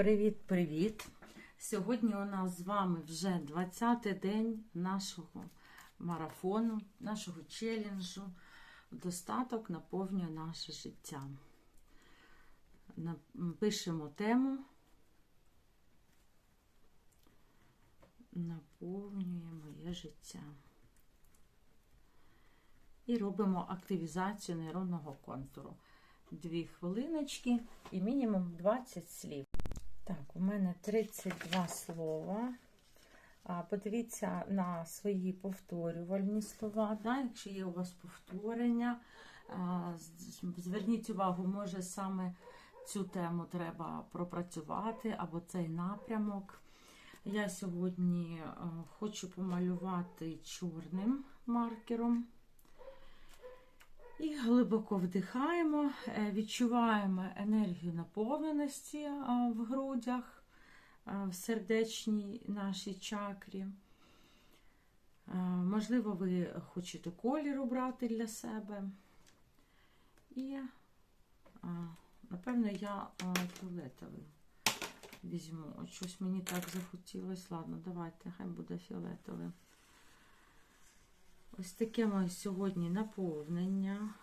Привіт-привіт! Сьогодні у нас з вами вже 20-й день нашого марафону, нашого челенджу. Достаток наповнює наше життя. Пишемо тему. Наповнює моє життя. І робимо активізацію нейронного контуру. Дві хвилиночки і мінімум 20 слів. Так, у мене 32 слова. Подивіться на свої повторювальні слова. Да? Якщо є у вас повторення, зверніть увагу, може саме цю тему треба пропрацювати або цей напрямок. Я сьогодні хочу помалювати чорним маркером. І глибоко вдихаємо, е, відчуваємо енергію наповненості в грудях, в сердечній нашій чакрі. Можливо, ви хочете колір обрати для себе. І, напевно, я фіолетовий візьму. От щось мені так захотілося. Ладно, давайте, хай буде фіолетовий. Ось таке моє сьогодні наповнення.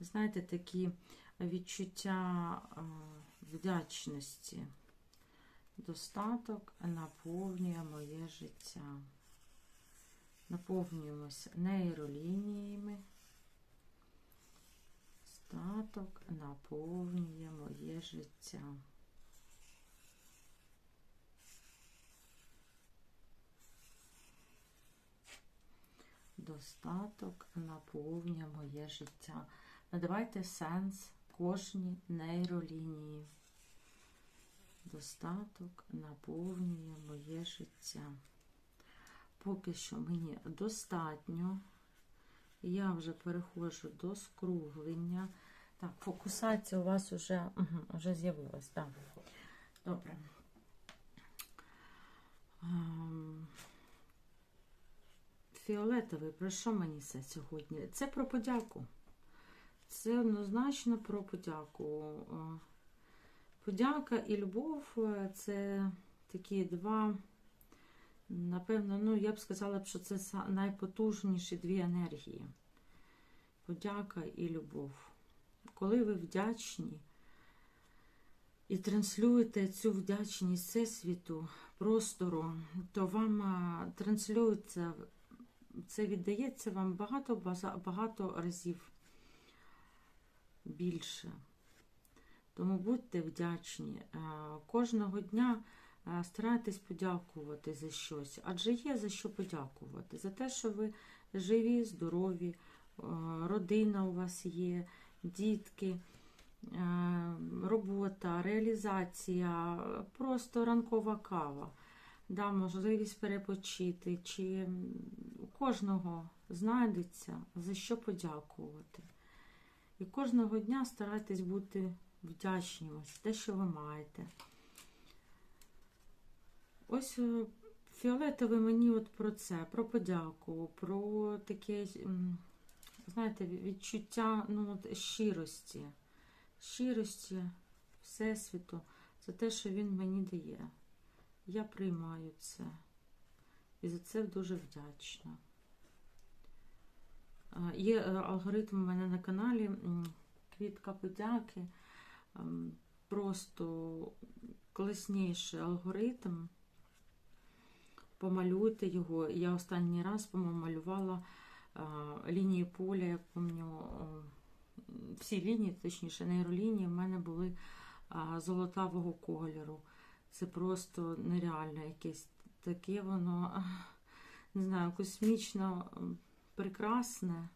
Знаєте, такі відчуття вдячності. Достаток наповнює моє життя. Наповнюємося нейролініями. Статок наповнює моє життя. Достаток наповнює моє життя. Надавайте сенс кожній нейролінії. Достаток наповнює моє життя. Поки що мені достатньо. Я вже переходжу до скруглення. Так, фокусація у вас вже, угу, вже з'явилась. Так. Добре. Фіолетовий, про що мені це сьогодні? Це про подяку. Це однозначно про подяку. Е, Подяка і любов е, це такі два, напевно, ну, я б сказала, що це найпотужніші дві енергії. Подяка і любов. Коли ви вдячні і транслюєте цю вдячність всесвіту, простору, то вам е, транслюється це віддається вам багато багато разів більше. Тому будьте вдячні. Е, Кожного дня е, старайтесь подякувати за щось, адже є за що подякувати. За те, що ви живі, здорові, е, родина у вас є, дітки, робота, реалізація, просто ранкова кава да, можливість перепочити, чи у кожного знайдеться за що подякувати. І кожного дня старайтесь бути вдячними за те, що ви маєте. Ось е, фіолетове мені от про це, про подяку, про таке, знаєте, відчуття ну, от, щирості, щирості Всесвіту за те, що він мені дає. Я приймаю це. І за це дуже вдячна. Є е, алгоритм у мене на каналі Квітка подяки. Ем, Просто класніший алгоритм. Помалюйте його. Я останній раз помалювала лінії поля, я пам'ятаю, всі лінії, точніше, нейролінії в мене були золотавого кольору. Це просто нереально якесь таке воно, не знаю, космічно прекрасне.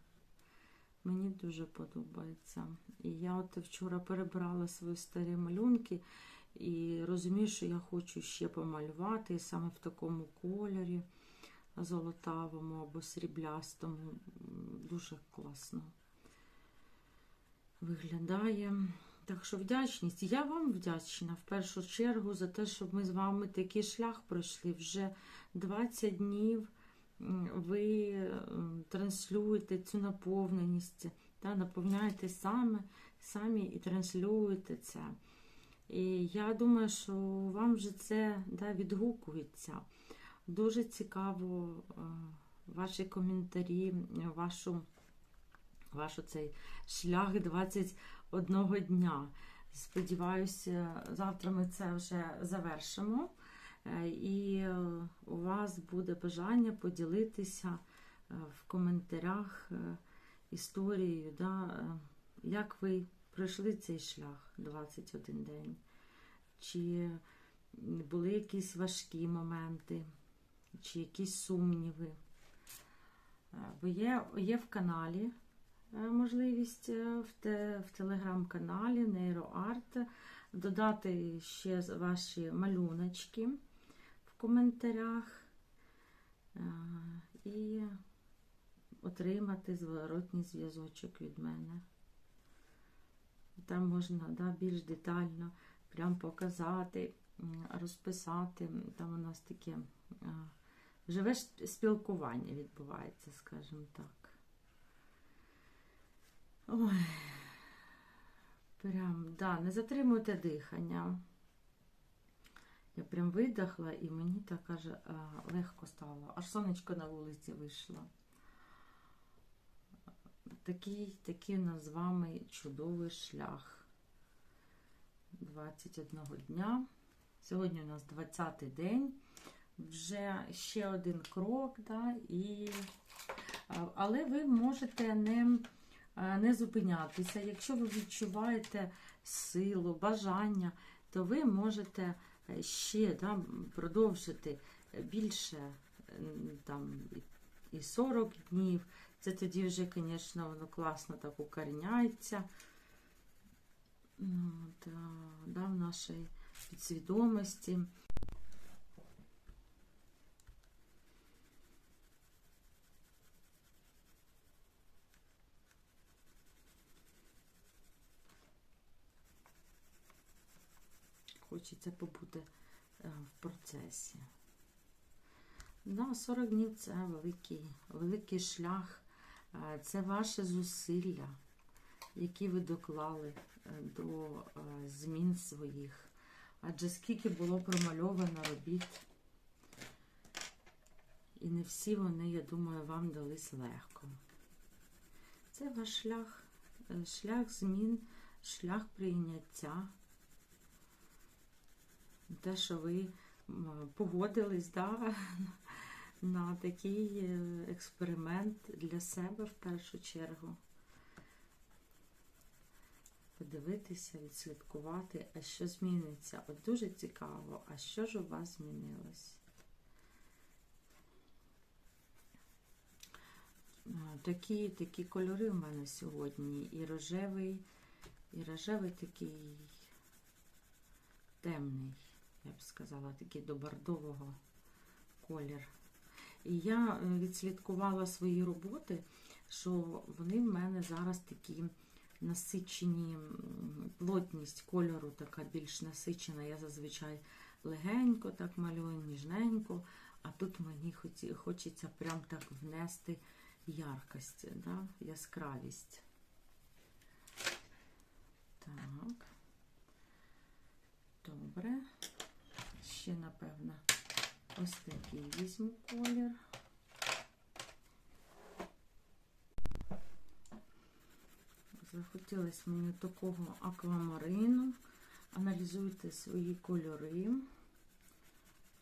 Мені дуже подобається. І я от вчора перебрала свої старі малюнки і розумію, що я хочу ще помалювати і саме в такому кольорі золотавому або сріблястому. Дуже класно виглядає. Так що вдячність. Я вам вдячна в першу чергу за те, що ми з вами такий шлях пройшли. Вже 20 днів ви транслюєте цю наповненість, та, наповняєте саме самі і транслюєте це. І я думаю, що вам вже це да, відгукується. Дуже цікаво е, ваші коментарі, вашу, вашу цей шлях 21 дня. Сподіваюся, завтра ми це вже завершимо. Е, І е, у вас буде бажання поділитися е, в коментарях історією, да, як ви пройшли цей шлях 21 день. Чи були якісь важкі моменти, чи якісь сумніви. Бо є, є в каналі можливість е, в, те, в телеграм-каналі Нейроарт додати ще ваші малюночки в коментарях е, і отримати зворотній зв'язочок від мене. Там можна да, більш детально прям показати, розписати. Там у нас таке живе спілкування відбувається, скажімо так. Ой, прям, да, не затримуйте дихання. Я прям видихла і мені так каже, легко стало. Аж сонечко на вулиці вийшло. Такий, такий у нас з вами чудовий шлях. 21 дня. Сьогодні у нас 20-й день. Вже ще один крок, да, і... але ви можете не, не зупинятися. Якщо ви відчуваєте силу, бажання, то ви можете е, ще да, продовжити більше там, і 40 днів. Це тоді вже, звісно, воно класно так укоріняється ну, да, да, в нашій підсвідомості. Хочеться побути е, в процесі. Да, 40 днів це великий, великий шлях, Е, це ваше зусилля, які ви доклали е, до змін своїх. Адже скільки було промальовано робіт, і не всі вони, я думаю, вам дались легко. Це ваш шлях, шлях змін, шлях прийняття. Те, що ви погодились, да, на такий е, експеримент для себе в першу чергу. Подивитися, відслідкувати, а що зміниться. От дуже цікаво, а що ж у вас змінилось? Такі, такі кольори в мене сьогодні. І рожевий, і рожевий такий темний, я б сказала, такий до бордового колір. І я е, відслідкувала свої роботи, що вони в мене зараз такі насичені, плотність кольору така більш насичена. Я зазвичай легенько так малюю, ніжненько, а тут мені хочеться прям так внести яркость, да? яскравість. Так. Добре. Ще, напевно, ось такий візьму колір. Захотілося мені такого аквамарину. Аналізуйте свої кольори.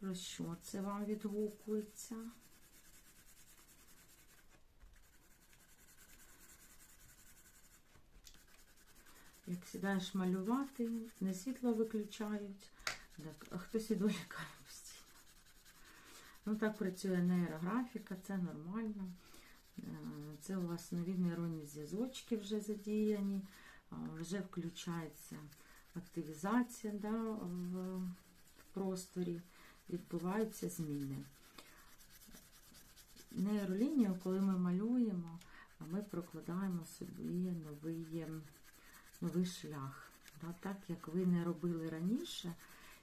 Про що це вам відгукується? Як сідаєш малювати, не світло виключають, так, а хтось відволікає постійно. Ну так працює нейрографіка, це нормально. Е, Це у вас нові нейронні зв'язочки вже задіяні, вже включається активізація да, в, просторі, відбуваються зміни. Нейролінію, коли ми малюємо, ми прокладаємо собі новий, новий шлях, да, так як ви не робили раніше,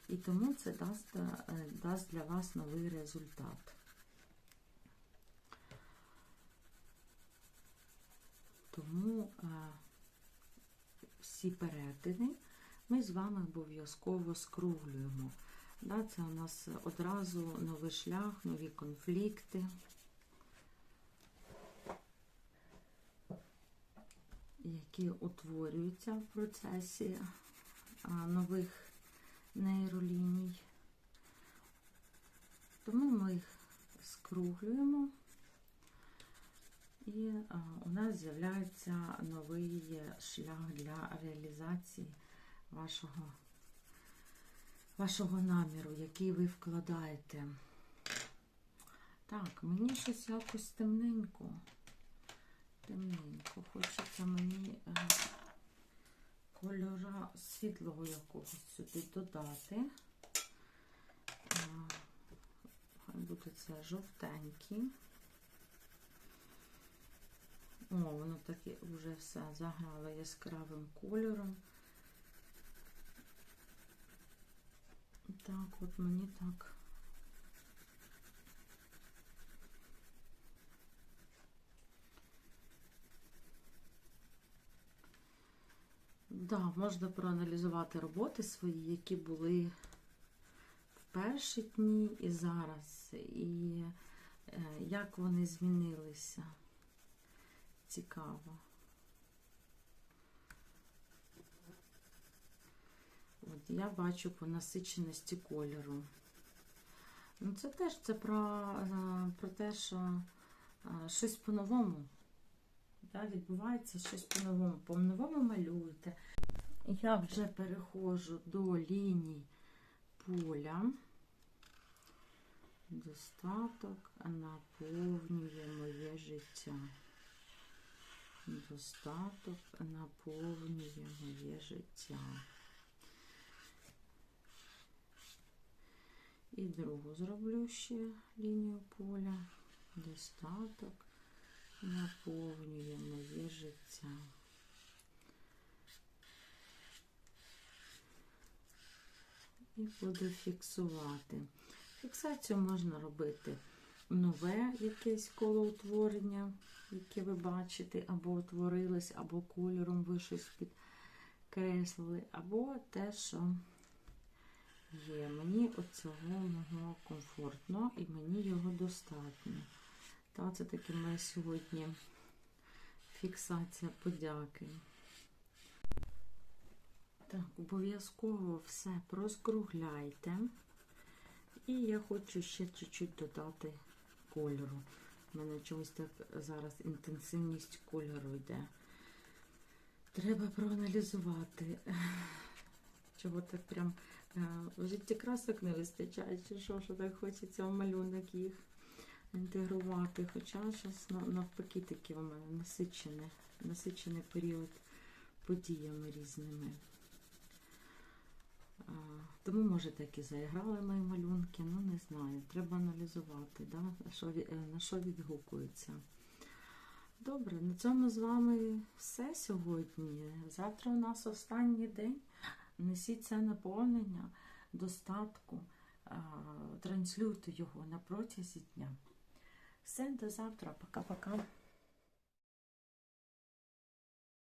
і тому це дасть, е, дасть для вас новий результат. Тому е, всі перетини ми з вами обов'язково скруглюємо. Це у нас одразу новий шлях, нові конфлікти. які утворюються в процесі нових нейроліній. Тому ми їх скруглюємо, і у нас з'являється новий шлях для реалізації вашого, вашого наміру, який ви вкладаєте. Так, мені щось якось темненько. Темненько. Хочеться мені світлого якогось сюди додати. Хай буде це жовтенький. О, воно таке вже все заграло яскравим кольором. Так, от мені так. Да, можна проаналізувати роботи свої, які були в перші дні і зараз, і е, як вони змінилися. Цікаво. От я бачу по насиченості кольору. Ну, це теж це про, е, про те, що е, щось по-новому. Да, відбувається щось по-новому. По-новому малюєте. Я вже переходжу до ліній поля. Достаток наповнює моє життя. Достаток наповнює моє життя. І другу зроблю ще лінію поля. Достаток наповнює моє життя. І буду фіксувати. Фіксацію можна робити нове якесь колоутворення, яке ви бачите, або утворилось, або кольором ви щось підкреслили, або те, що є. Мені оцього мого комфортно і мені його достатньо. Та це таки моя сьогодні фіксація подяки. Так, обов'язково все проскругляйте. І я хочу ще чуть-чуть додати кольору. У мене чомусь так зараз інтенсивність кольору йде. Треба проаналізувати, чого так прям е, в житті красок не вистачає, чи що, що так хочеться в малюнок їх інтегрувати. Хоча зараз навпаки такі у мене насичений, насичений період подіями різними. Тому, може, так і заіграли мої малюнки, ну не знаю. Треба аналізувати, да? на, що, на що відгукується. Добре, на цьому з вами все сьогодні. Завтра у нас останній день. Несіть це наповнення, достатку, транслюйте його на протязі дня. Все, до завтра. Пока-пока.